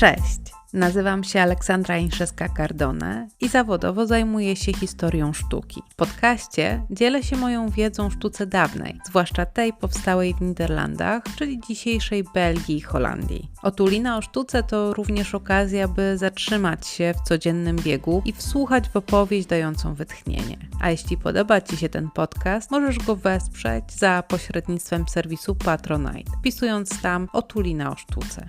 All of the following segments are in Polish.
Cześć! Nazywam się Aleksandra Inszewska-Cardone i zawodowo zajmuję się historią sztuki. W podcaście dzielę się moją wiedzą o sztuce dawnej, zwłaszcza tej powstałej w Niderlandach, czyli dzisiejszej Belgii i Holandii. Otulina o sztuce to również okazja, by zatrzymać się w codziennym biegu i wsłuchać w opowieść dającą wytchnienie. A jeśli podoba Ci się ten podcast, możesz go wesprzeć za pośrednictwem serwisu Patronite, wpisując tam Otulina o sztuce.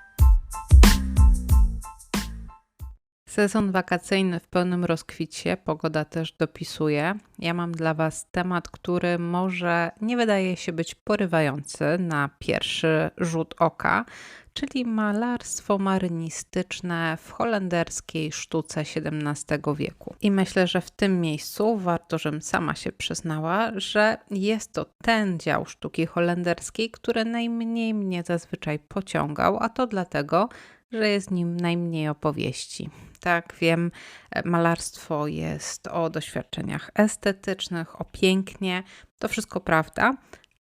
Sezon wakacyjny w pełnym rozkwicie, pogoda też dopisuje. Ja mam dla Was temat, który może nie wydaje się być porywający na pierwszy rzut oka, czyli malarstwo marynistyczne w holenderskiej sztuce XVII wieku. I myślę, że w tym miejscu warto, żebym sama się przyznała, że jest to ten dział sztuki holenderskiej, który najmniej mnie zazwyczaj pociągał, a to dlatego, że jest nim najmniej opowieści. Tak, wiem, malarstwo jest o doświadczeniach estetycznych, o pięknie, to wszystko prawda,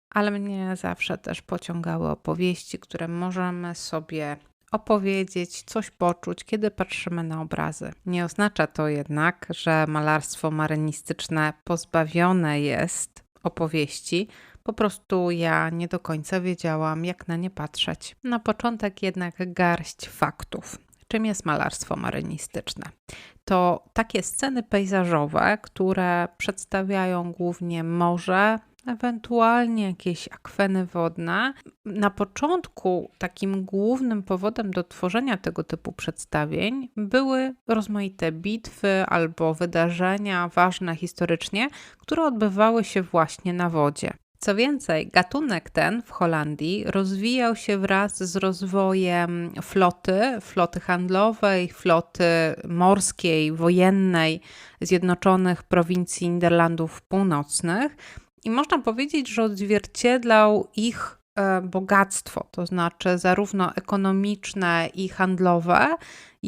ale mnie zawsze też pociągały opowieści, które możemy sobie opowiedzieć, coś poczuć, kiedy patrzymy na obrazy. Nie oznacza to jednak, że malarstwo marynistyczne pozbawione jest opowieści, po prostu ja nie do końca wiedziałam, jak na nie patrzeć. Na początek jednak garść faktów. Czym jest malarstwo marynistyczne? To takie sceny pejzażowe, które przedstawiają głównie morze, ewentualnie jakieś akweny wodne. Na początku takim głównym powodem do tworzenia tego typu przedstawień były rozmaite bitwy albo wydarzenia ważne historycznie, które odbywały się właśnie na wodzie. Co więcej, gatunek ten w Holandii rozwijał się wraz z rozwojem floty, floty handlowej, floty morskiej, wojennej Zjednoczonych Prowincji Niderlandów Północnych. I można powiedzieć, że odzwierciedlał ich e, bogactwo, to znaczy zarówno ekonomiczne i handlowe,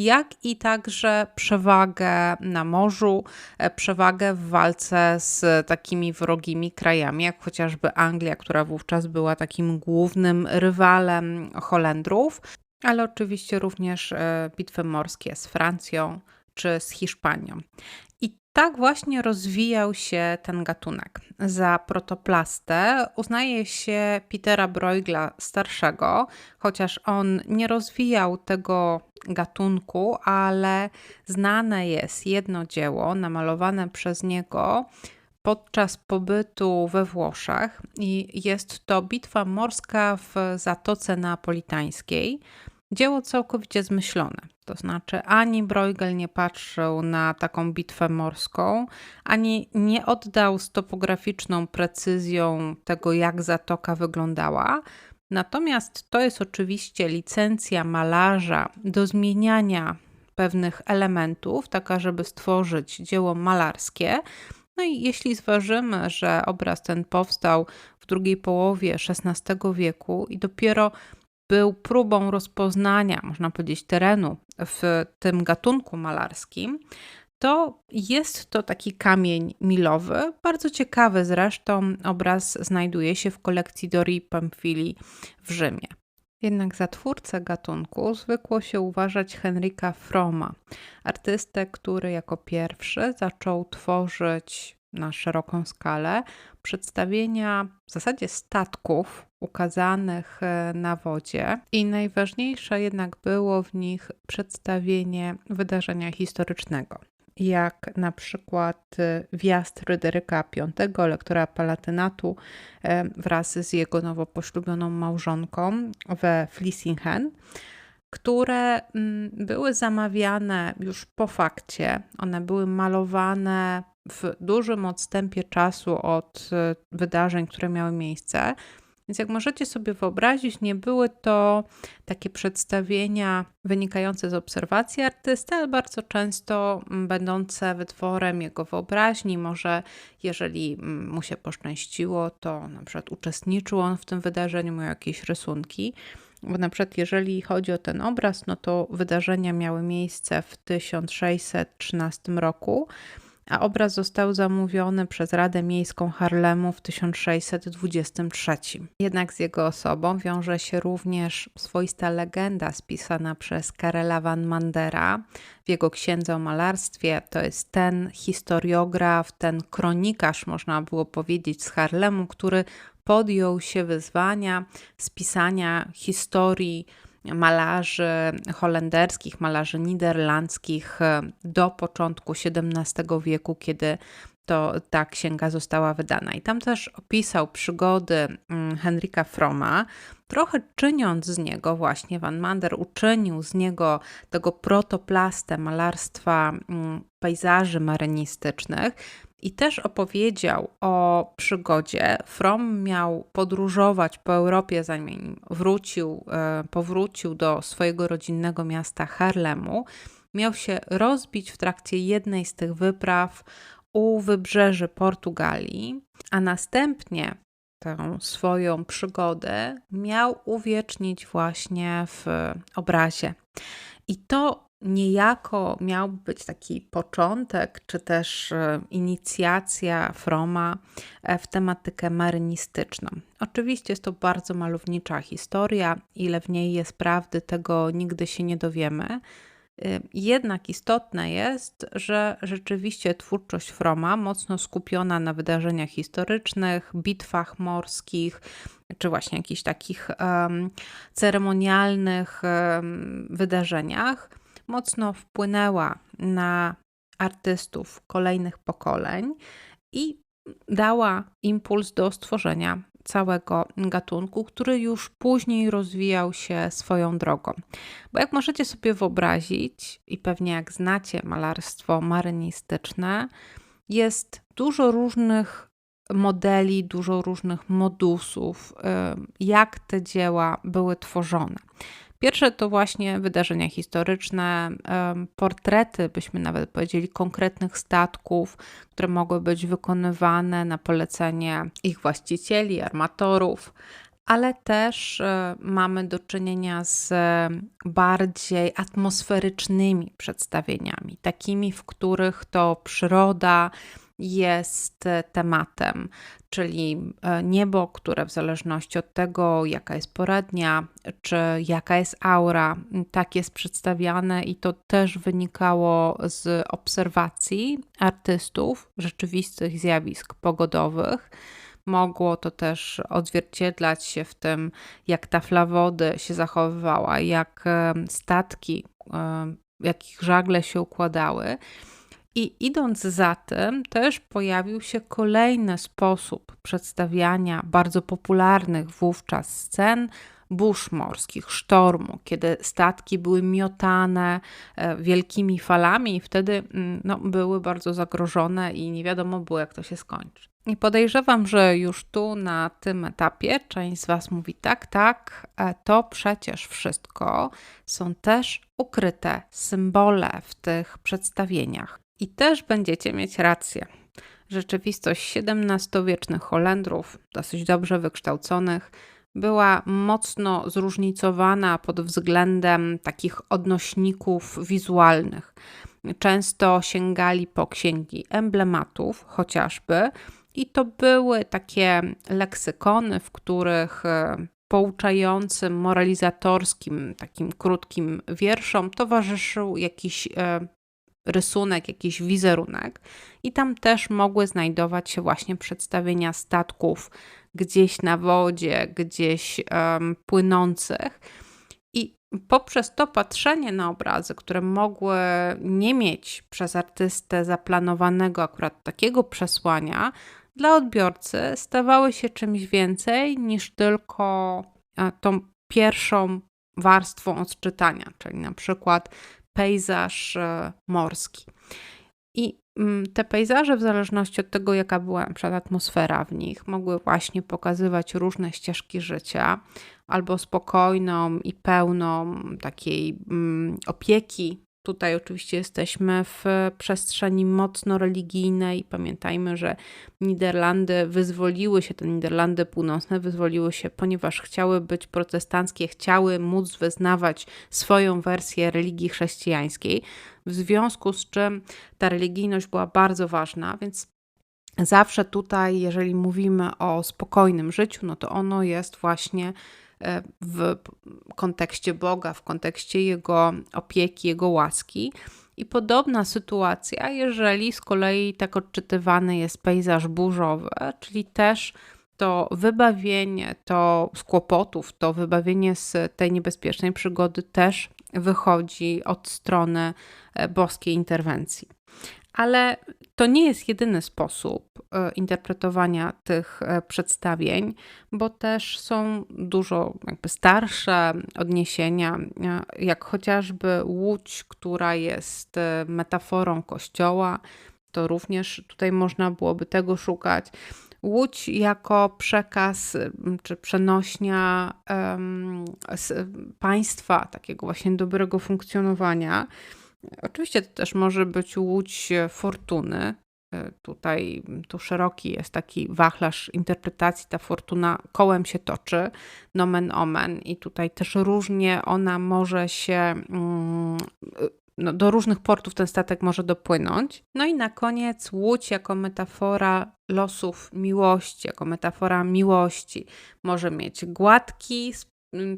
jak i także przewagę na morzu, e, przewagę w walce z takimi wrogimi krajami, jak chociażby Anglia, która wówczas była takim głównym rywalem Holendrów, ale oczywiście również e, bitwy morskie z Francją czy z Hiszpanią. I tak właśnie rozwijał się ten gatunek. Za protoplastę uznaje się Petera Bruegla starszego, chociaż on nie rozwijał tego gatunku, ale znane jest jedno dzieło namalowane przez niego podczas pobytu we Włoszech i jest to bitwa morska w Zatoce Neapolitańskiej. Dzieło całkowicie zmyślone. To znaczy, ani Bruegel nie patrzył na taką bitwę morską, ani nie oddał z topograficzną precyzją tego, jak zatoka wyglądała. Natomiast to jest oczywiście licencja malarza do zmieniania pewnych elementów, taka, żeby stworzyć dzieło malarskie. No i jeśli zważymy, że obraz ten powstał w drugiej połowie XVI wieku i dopiero był próbą rozpoznania, można powiedzieć, terenu w tym gatunku malarskim, to jest to taki kamień milowy, bardzo ciekawy zresztą. Obraz znajduje się w kolekcji Dori Pamfili w Rzymie. Jednak za twórcę gatunku zwykło się uważać Henryka Froma, artystę, który jako pierwszy zaczął tworzyć na szeroką skalę przedstawienia w zasadzie statków ukazanych e, na wodzie i najważniejsze jednak było w nich przedstawienie wydarzenia historycznego jak na przykład e, wjazd Ryderyka V, lektora Palatynatu e, wraz z jego nowo poślubioną małżonką we Flissingen, które mm, były zamawiane już po fakcie. One były malowane w dużym odstępie czasu od wydarzeń, które miały miejsce. Więc jak możecie sobie wyobrazić, nie były to takie przedstawienia wynikające z obserwacji artysty, ale bardzo często mm, będące wytworem jego wyobraźni. Może jeżeli mm, mu się poszczęściło, to na przykład uczestniczył on w tym wydarzeniu, miał jakieś rysunki. Bo na przykład jeżeli chodzi o ten obraz, no to wydarzenia miały miejsce w 1613 roku a obraz został zamówiony przez Radę Miejską Harlemu w 1623. Jednak z jego osobą wiąże się również swoista legenda spisana przez Karela van Mandera w jego księdze o malarstwie. To jest ten historiograf, ten kronikarz, można było powiedzieć, z Harlemu, który podjął się wyzwania spisania historii malarzy holenderskich, malarzy niderlandzkich do początku XVII wieku, kiedy to ta księga została wydana. I tam też opisał przygody mm, Henryka Froma, trochę czyniąc z niego właśnie, Van Mander uczynił z niego tego protoplastę malarstwa mm, pejzaży marynistycznych, i też opowiedział o przygodzie. From miał podróżować po Europie, zanim wrócił, e, powrócił do swojego rodzinnego miasta Harlemu. Miał się rozbić w trakcie jednej z tych wypraw u wybrzeży Portugalii, a następnie tę swoją przygodę miał uwiecznić właśnie w obrazie. I to niejako miał być taki początek, czy też e, inicjacja Froma e, w tematykę marynistyczną. Oczywiście jest to bardzo malownicza historia, ile w niej jest prawdy, tego nigdy się nie dowiemy. E, jednak istotne jest, że rzeczywiście twórczość Froma, mocno skupiona na wydarzeniach historycznych, bitwach morskich, czy właśnie jakichś takich um, ceremonialnych um, wydarzeniach, mocno wpłynęła na artystów kolejnych pokoleń i dała impuls do stworzenia całego gatunku, który już później rozwijał się swoją drogą. Bo jak możecie sobie wyobrazić, i pewnie jak znacie malarstwo marynistyczne, jest dużo różnych modeli, dużo różnych modusów, jak te dzieła były tworzone. Pierwsze to właśnie wydarzenia historyczne, portrety, byśmy nawet powiedzieli, konkretnych statków, które mogły być wykonywane na polecenie ich właścicieli, armatorów, ale też e, mamy do czynienia z bardziej atmosferycznymi przedstawieniami, takimi, w których to przyroda, jest e, tematem, czyli e, niebo, które w zależności od tego, jaka jest pora dnia, czy jaka jest aura, tak jest przedstawiane i to też wynikało z obserwacji artystów rzeczywistych zjawisk pogodowych. Mogło to też odzwierciedlać się w tym, jak tafla wody się zachowywała, jak e, statki, jakich żagle się układały. I idąc za tym, też pojawił się kolejny sposób przedstawiania bardzo popularnych wówczas scen burz morskich, sztormu, kiedy statki były miotane e, wielkimi falami i wtedy mm, no, były bardzo zagrożone i nie wiadomo było, jak to się skończy. I podejrzewam, że już tu na tym etapie część z Was mówi: tak, tak, e, to przecież wszystko są też ukryte symbole w tych przedstawieniach. I też będziecie mieć rację. Rzeczywistość XVII-wiecznych Holendrów, dosyć dobrze wykształconych, była mocno zróżnicowana pod względem takich odnośników wizualnych. Często sięgali po księgi emblematów, chociażby, i to były takie leksykony, w których e, pouczającym, moralizatorskim, takim krótkim wierszom towarzyszył jakiś e, rysunek, jakiś wizerunek, i tam też mogły znajdować się właśnie przedstawienia statków gdzieś na wodzie, gdzieś um, płynących. I poprzez to patrzenie na obrazy, które mogły nie mieć przez artystę zaplanowanego akurat takiego przesłania, dla odbiorcy stawały się czymś więcej niż tylko e, tą pierwszą warstwą odczytania, czyli na przykład pejzaż e, morski. I mm, te pejzaże, w zależności od tego, jaka była na atmosfera w nich, mogły właśnie pokazywać różne ścieżki życia, albo spokojną i pełną takiej mm, opieki tutaj oczywiście jesteśmy w przestrzeni mocno religijnej. Pamiętajmy, że Niderlandy wyzwoliły się, te Niderlandy Północne wyzwoliły się, ponieważ chciały być protestanckie, chciały móc wyznawać swoją wersję religii chrześcijańskiej, w związku z czym ta religijność była bardzo ważna, więc zawsze tutaj, jeżeli mówimy o spokojnym życiu, no to ono jest właśnie w kontekście Boga, w kontekście Jego opieki, Jego łaski. I podobna sytuacja, jeżeli z kolei tak odczytywany jest pejzaż burzowy, czyli też to wybawienie to z kłopotów, to wybawienie z tej niebezpiecznej przygody też wychodzi od strony e, boskiej interwencji. Ale to nie jest jedyny sposób e, interpretowania tych e, przedstawień, bo też są dużo jakby starsze odniesienia, e, jak chociażby łódź, która jest metaforą kościoła. To również tutaj można byłoby tego szukać. Łódź jako przekaz czy przenośnia um, państwa, takiego właśnie dobrego funkcjonowania Oczywiście to też może być łódź fortuny. E, tutaj tu szeroki jest taki wachlarz interpretacji, ta fortuna kołem się toczy, nomen omen, i tutaj też różnie ona może się, mm, no, do różnych portów ten statek może dopłynąć. No i na koniec łódź jako metafora losów miłości, jako metafora miłości może mieć gładki,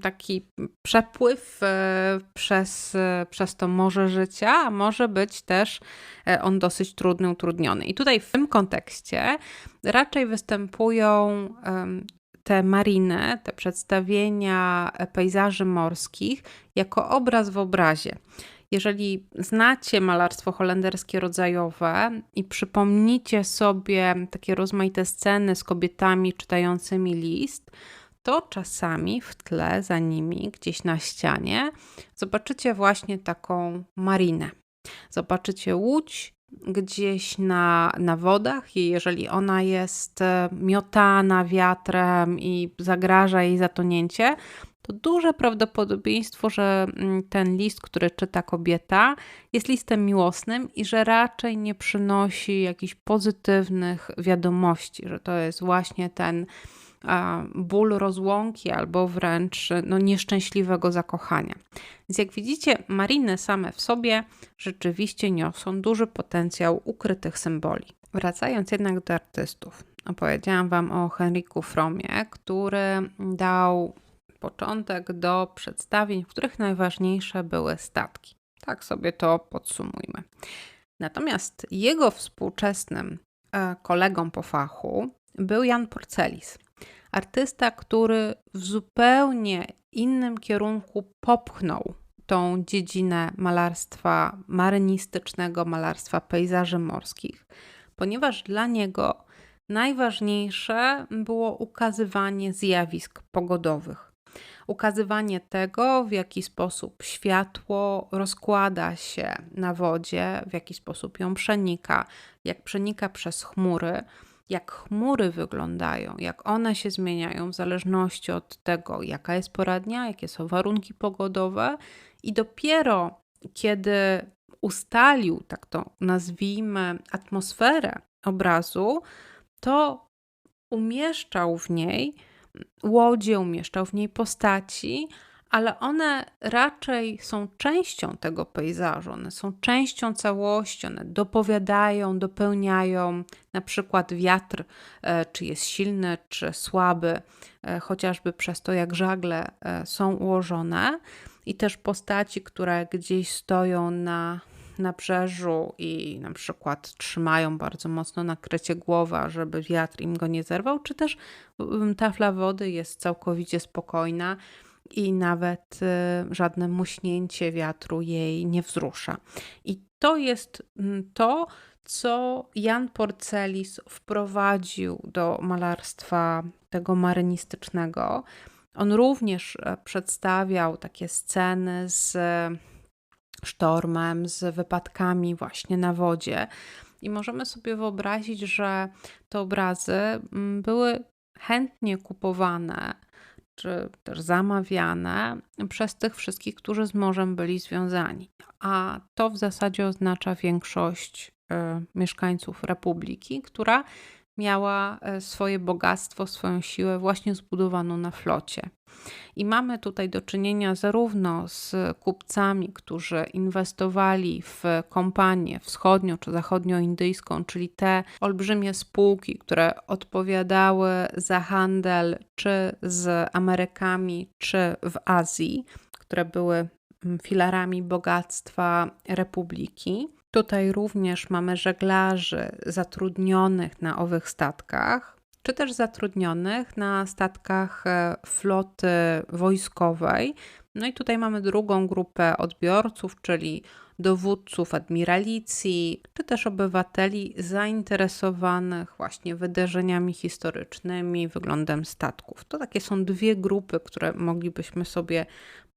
taki przepływ e, przez, e, przez to morze życia, a może być też e, on dosyć trudny, utrudniony. I tutaj w tym kontekście raczej występują te mariny, te przedstawienia pejzaży morskich jako obraz w obrazie. Jeżeli znacie malarstwo holenderskie rodzajowe i przypomnicie sobie takie rozmaite sceny z kobietami czytającymi list, to czasami w tle za nimi, gdzieś na ścianie, zobaczycie właśnie taką marinę. Zobaczycie łódź gdzieś na, na wodach i jeżeli ona jest e, miotana wiatrem i zagraża jej zatonięcie, to duże prawdopodobieństwo, że mm, ten list, który czyta kobieta, jest listem miłosnym i że raczej nie przynosi jakichś pozytywnych wiadomości, że to jest właśnie ten ból rozłąki albo wręcz no, nieszczęśliwego zakochania. Więc jak widzicie, mariny same w sobie rzeczywiście niosą duży potencjał ukrytych symboli. Wracając jednak do artystów, opowiedziałam Wam o Henryku Fromie, który dał początek do przedstawień, w których najważniejsze były statki. Tak sobie to podsumujmy. Natomiast jego współczesnym e, kolegą po fachu był Jan Porcelis artysta, który w zupełnie innym kierunku popchnął tą dziedzinę malarstwa marynistycznego, malarstwa pejzaży morskich, ponieważ dla niego najważniejsze było ukazywanie zjawisk pogodowych. Ukazywanie tego, w jaki sposób światło rozkłada się na wodzie, w jaki sposób ją przenika, jak przenika przez chmury, jak chmury wyglądają, jak one się zmieniają w zależności od tego, jaka jest pora dnia, jakie są warunki pogodowe, i dopiero kiedy ustalił, tak to nazwijmy, atmosferę obrazu, to umieszczał w niej łodzie, umieszczał w niej postaci, ale one raczej są częścią tego pejzażu, one są częścią całości, one dopowiadają, dopełniają na przykład wiatr, e, czy jest silny, czy słaby, e, chociażby przez to, jak żagle e, są ułożone, i też postaci, które gdzieś stoją na nabrzeżu i na przykład trzymają bardzo mocno nakrycie głowa, żeby wiatr im go nie zerwał, czy też tafla wody jest całkowicie spokojna i nawet y, żadne muśnięcie wiatru jej nie wzrusza. I to jest mm, to, co Jan Porcelis wprowadził do malarstwa tego marynistycznego. On również e, przedstawiał takie sceny z sztormem, z wypadkami właśnie na wodzie. I możemy sobie wyobrazić, że te obrazy mm, były chętnie kupowane czy też zamawiane przez tych wszystkich, którzy z morzem byli związani. A to w zasadzie oznacza większość y, mieszkańców Republiki, która miała e, swoje bogactwo, swoją siłę właśnie zbudowaną na flocie. I mamy tutaj do czynienia zarówno z kupcami, którzy inwestowali w kompanię wschodnio czy zachodnioindyjską, czyli te olbrzymie spółki, które odpowiadały za handel czy z Amerykami, czy w Azji, które były mm, filarami bogactwa republiki. Tutaj również mamy żeglarzy zatrudnionych na owych statkach, czy też zatrudnionych na statkach e, floty wojskowej. No i tutaj mamy drugą grupę odbiorców, czyli dowódców admiralicji, czy też obywateli zainteresowanych właśnie wydarzeniami historycznymi, wyglądem statków. To takie są dwie grupy, które moglibyśmy sobie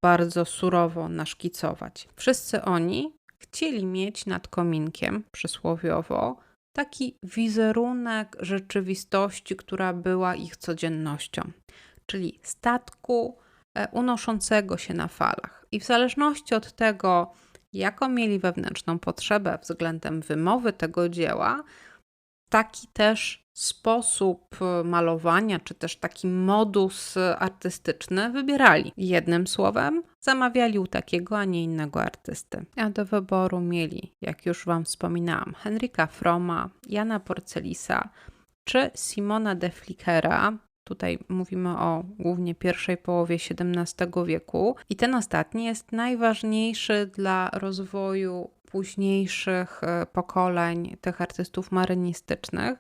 bardzo surowo naszkicować. Wszyscy oni chcieli mieć nad kominkiem, przysłowiowo, taki wizerunek rzeczywistości, która była ich codziennością, czyli statku e, unoszącego się na falach. I w zależności od tego, jaką mieli wewnętrzną potrzebę względem wymowy tego dzieła, taki też sposób e, malowania, czy też taki modus artystyczny wybierali. Jednym słowem, zamawiali u takiego, a nie innego artysty. A do wyboru mieli, jak już Wam wspominałam, Henryka Froma, Jana Porcelisa czy Simona de Flickera, Tutaj mówimy o głównie pierwszej połowie XVII wieku, i ten ostatni jest najważniejszy dla rozwoju późniejszych e, pokoleń tych artystów marynistycznych,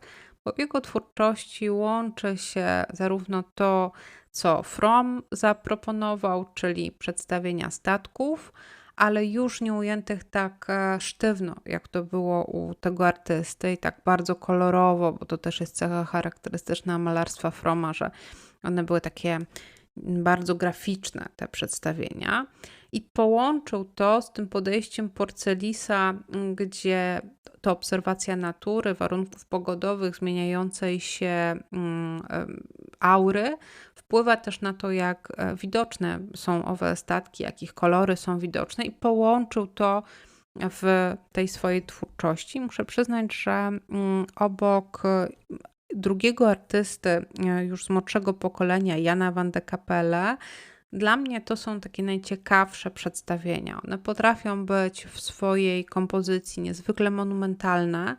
w jego twórczości łączy się zarówno to, co Fromm zaproponował, czyli przedstawienia statków, ale już nie ujętych tak e, sztywno, jak to było u tego artysty i tak bardzo kolorowo, bo to też jest cecha charakterystyczna malarstwa Froma, że one były takie bardzo graficzne, te przedstawienia. I połączył to z tym podejściem Porcelisa, gdzie to obserwacja natury, warunków pogodowych, zmieniającej się mm, aury, wpływa też na to, jak e, widoczne są owe statki, jakich kolory są widoczne, i połączył to w tej swojej twórczości. Muszę przyznać, że mm, obok e, drugiego artysty, e, już z młodszego pokolenia, Jana van de Kapelle, dla mnie to są takie najciekawsze przedstawienia. One potrafią być w swojej kompozycji niezwykle monumentalne.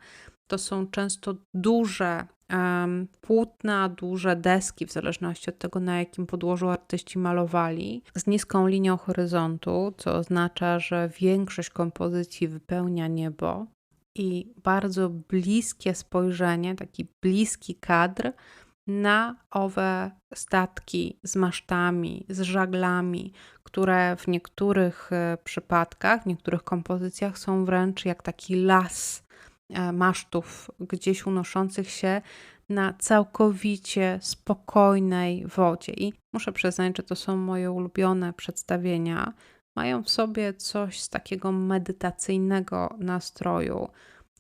To są często duże um, płótna, duże deski, w zależności od tego, na jakim podłożu artyści malowali, z niską linią horyzontu, co oznacza, że większość kompozycji wypełnia niebo i bardzo bliskie spojrzenie, taki bliski kadr na owe statki z masztami, z żaglami, które w niektórych e, przypadkach, w niektórych kompozycjach są wręcz jak taki las e, masztów gdzieś unoszących się na całkowicie spokojnej wodzie. I muszę przyznać, że to są moje ulubione przedstawienia. Mają w sobie coś z takiego medytacyjnego nastroju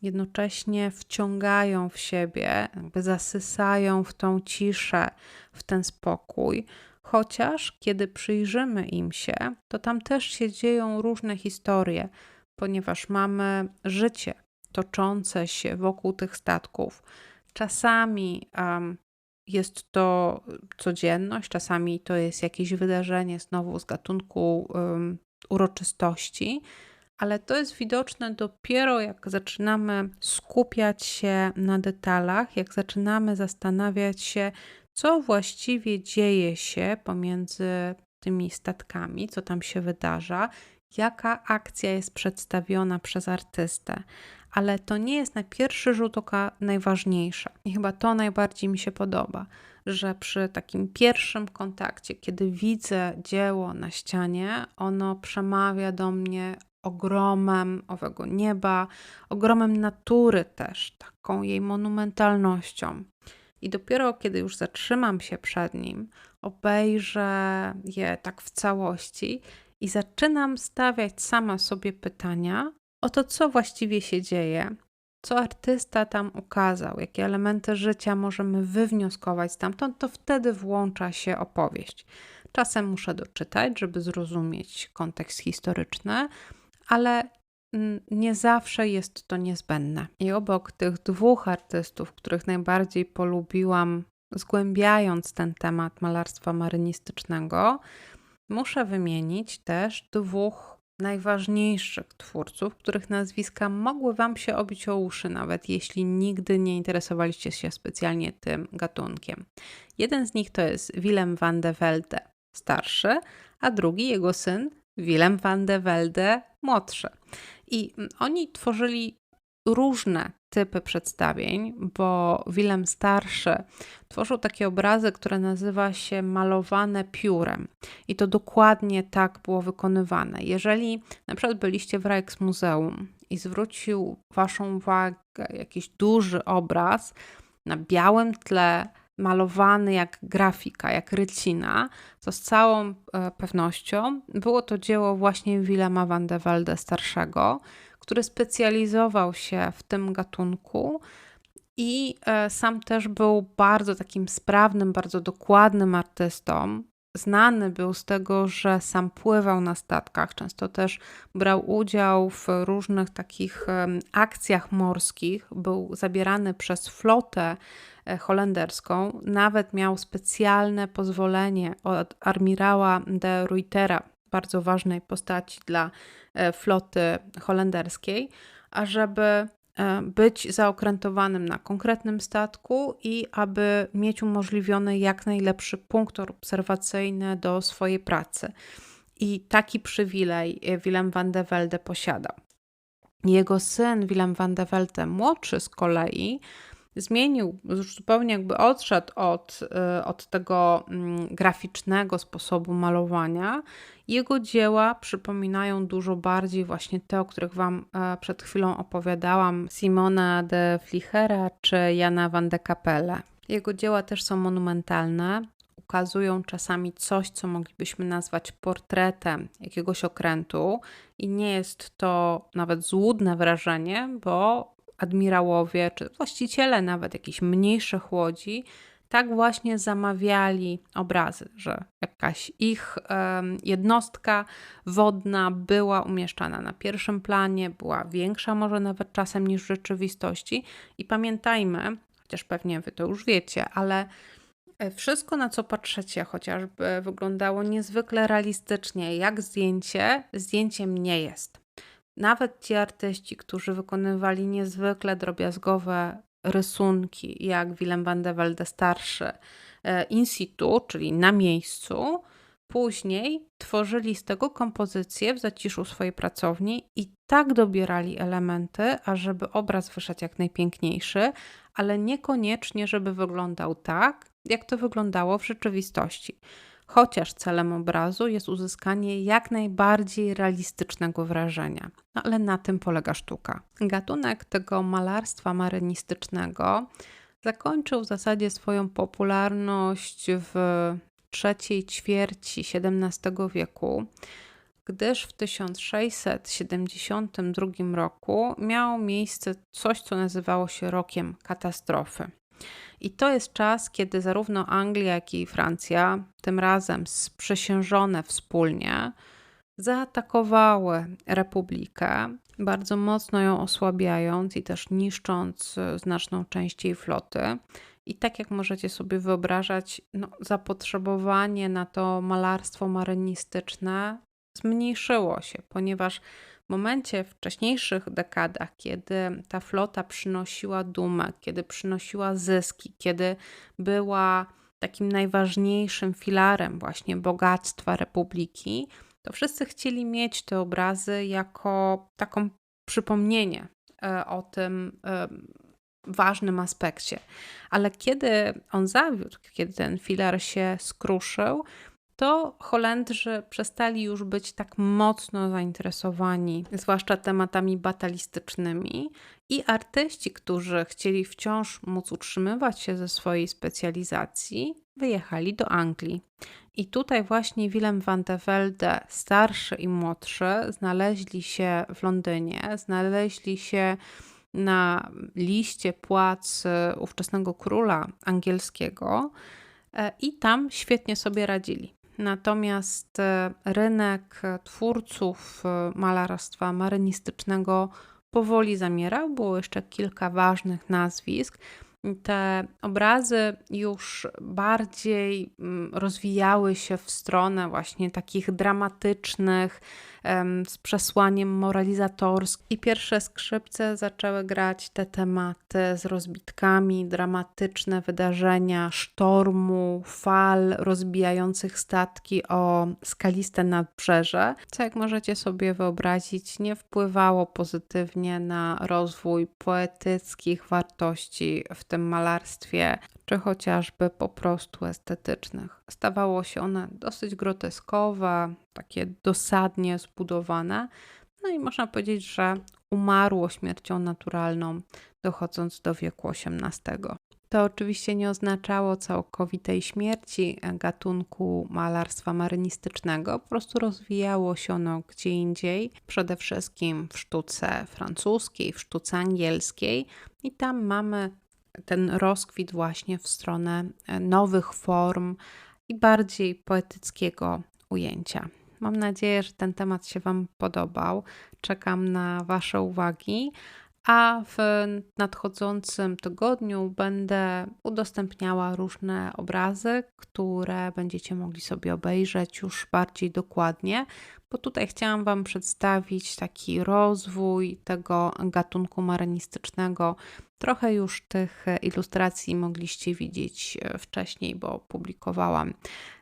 jednocześnie wciągają w siebie, jakby zasysają w tą ciszę, w ten spokój. Chociaż kiedy przyjrzymy im się, to tam też się dzieją różne historie, ponieważ mamy życie toczące się wokół tych statków. Czasami um, jest to codzienność, czasami to jest jakieś wydarzenie znowu z gatunku um, uroczystości, ale to jest widoczne dopiero jak zaczynamy skupiać się na detalach, jak zaczynamy zastanawiać się, co właściwie dzieje się pomiędzy tymi statkami, co tam się wydarza, jaka akcja jest przedstawiona przez artystę. Ale to nie jest na pierwszy rzut oka najważniejsze. I chyba to najbardziej mi się podoba, że przy takim pierwszym kontakcie, kiedy widzę dzieło na ścianie, ono przemawia do mnie ogromem owego nieba, ogromem natury też, taką jej monumentalnością. I dopiero kiedy już zatrzymam się przed nim, obejrzę je tak w całości i zaczynam stawiać sama sobie pytania o to, co właściwie się dzieje, co artysta tam ukazał, jakie elementy życia możemy wywnioskować stamtąd, to wtedy włącza się opowieść. Czasem muszę doczytać, żeby zrozumieć kontekst historyczny, ale nie zawsze jest to niezbędne. I obok tych dwóch artystów, których najbardziej polubiłam, zgłębiając ten temat malarstwa marynistycznego, muszę wymienić też dwóch najważniejszych twórców, których nazwiska mogły Wam się obić o uszy, nawet jeśli nigdy nie interesowaliście się specjalnie tym gatunkiem. Jeden z nich to jest Willem van de Velde starszy, a drugi jego syn Willem van de Velde młodszy. I mm, oni tworzyli różne typy przedstawień, bo Willem Starszy tworzył takie obrazy, które nazywa się malowane piórem. I to dokładnie tak było wykonywane. Jeżeli na przykład byliście w Rijksmuseum i zwrócił Waszą uwagę jakiś duży obraz na białym tle, malowany jak grafika, jak rycina, to z całą e, pewnością było to dzieło właśnie Willema van de Velde starszego, który specjalizował się w tym gatunku i e, sam też był bardzo takim sprawnym, bardzo dokładnym artystą. Znany był z tego, że sam pływał na statkach, często też brał udział w różnych takich akcjach morskich, był zabierany przez flotę holenderską, nawet miał specjalne pozwolenie od admirała de Ruitera, bardzo ważnej postaci dla e, floty holenderskiej, ażeby e, być zaokrętowanym na konkretnym statku i aby mieć umożliwiony jak najlepszy punkt obserwacyjny do swojej pracy. I taki przywilej e, Willem van de Velde posiadał. Jego syn Willem van de Velde młodszy z kolei zmienił, zupełnie jakby odszedł od, y, od tego mm, graficznego sposobu malowania. Jego dzieła przypominają dużo bardziej właśnie te, o których Wam e, przed chwilą opowiadałam, Simona de Flichera czy Jana van de Capelle. Jego dzieła też są monumentalne, ukazują czasami coś, co moglibyśmy nazwać portretem jakiegoś okrętu, i nie jest to nawet złudne wrażenie, bo admirałowie, czy właściciele nawet jakichś mniejszych łodzi, tak właśnie zamawiali obrazy, że jakaś ich jednostka wodna była umieszczana na pierwszym planie, była większa może nawet czasem niż w rzeczywistości. I pamiętajmy, chociaż pewnie wy to już wiecie, ale e, wszystko na co patrzycie, chociażby wyglądało niezwykle realistycznie, jak zdjęcie, zdjęciem nie jest. Nawet ci artyści, którzy wykonywali niezwykle drobiazgowe rysunki, jak Willem van de Velde starszy, e, in situ, czyli na miejscu, później tworzyli z tego kompozycję w zaciszu swojej pracowni i tak dobierali elementy, ażeby obraz wyszedł jak najpiękniejszy, ale niekoniecznie, żeby wyglądał tak, jak to wyglądało w rzeczywistości chociaż celem obrazu jest uzyskanie jak najbardziej realistycznego wrażenia. No ale na tym polega sztuka. Gatunek tego malarstwa marynistycznego zakończył w zasadzie swoją popularność w trzeciej ćwierci XVII wieku, gdyż w 1672 roku miało miejsce coś, co nazywało się rokiem katastrofy. I to jest czas, kiedy zarówno Anglia, jak i Francja, tym razem sprzysiężone wspólnie, zaatakowały Republikę, bardzo mocno ją osłabiając i też niszcząc znaczną część jej floty. I tak jak możecie sobie wyobrażać, no, zapotrzebowanie na to malarstwo marynistyczne zmniejszyło się, ponieważ w momencie wcześniejszych dekadach, kiedy ta flota przynosiła dumę, kiedy przynosiła zyski, kiedy była takim najważniejszym filarem właśnie bogactwa republiki, to wszyscy chcieli mieć te obrazy jako taką przypomnienie e, o tym e, ważnym aspekcie. Ale kiedy on zawiódł, kiedy ten filar się skruszył, to Holendrzy przestali już być tak mocno zainteresowani, zwłaszcza tematami batalistycznymi, i artyści, którzy chcieli wciąż móc utrzymywać się ze swojej specjalizacji, wyjechali do Anglii. I tutaj właśnie Willem van de Velde, starszy i młodszy, znaleźli się w Londynie, znaleźli się na liście płac ówczesnego króla angielskiego e, i tam świetnie sobie radzili. Natomiast e, rynek twórców malarstwa marynistycznego powoli zamierał. Było jeszcze kilka ważnych nazwisk, te obrazy już bardziej mm, rozwijały się w stronę właśnie takich dramatycznych, z przesłaniem moralizatorskim. I pierwsze skrzypce zaczęły grać te tematy z rozbitkami, dramatyczne wydarzenia, sztormu, fal rozbijających statki o skaliste nadbrzeże, co jak możecie sobie wyobrazić, nie wpływało pozytywnie na rozwój poetyckich wartości w tym malarstwie, czy chociażby po prostu estetycznych. Stawało się one dosyć groteskowe, takie dosadnie zbudowane, no i można powiedzieć, że umarło śmiercią naturalną, dochodząc do wieku XVIII. To oczywiście nie oznaczało całkowitej śmierci gatunku malarstwa marynistycznego, po prostu rozwijało się ono gdzie indziej, przede wszystkim w sztuce francuskiej, w sztuce angielskiej, i tam mamy ten rozkwit właśnie w stronę e, nowych form i bardziej poetyckiego ujęcia. Mam nadzieję, że ten temat się Wam podobał. Czekam na Wasze uwagi, a w nadchodzącym tygodniu będę udostępniała różne obrazy, które będziecie mogli sobie obejrzeć już bardziej dokładnie, bo tutaj chciałam Wam przedstawić taki rozwój tego gatunku marynistycznego. Trochę już tych ilustracji mogliście widzieć e, wcześniej, bo publikowałam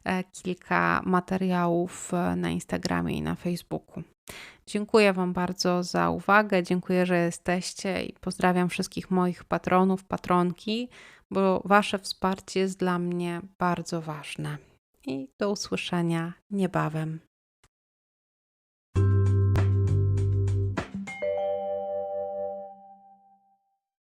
e, kilka materiałów e, na Instagramie i na Facebooku. Dziękuję Wam bardzo za uwagę, dziękuję, że jesteście i pozdrawiam wszystkich moich patronów, patronki, bo Wasze wsparcie jest dla mnie bardzo ważne. I do usłyszenia niebawem.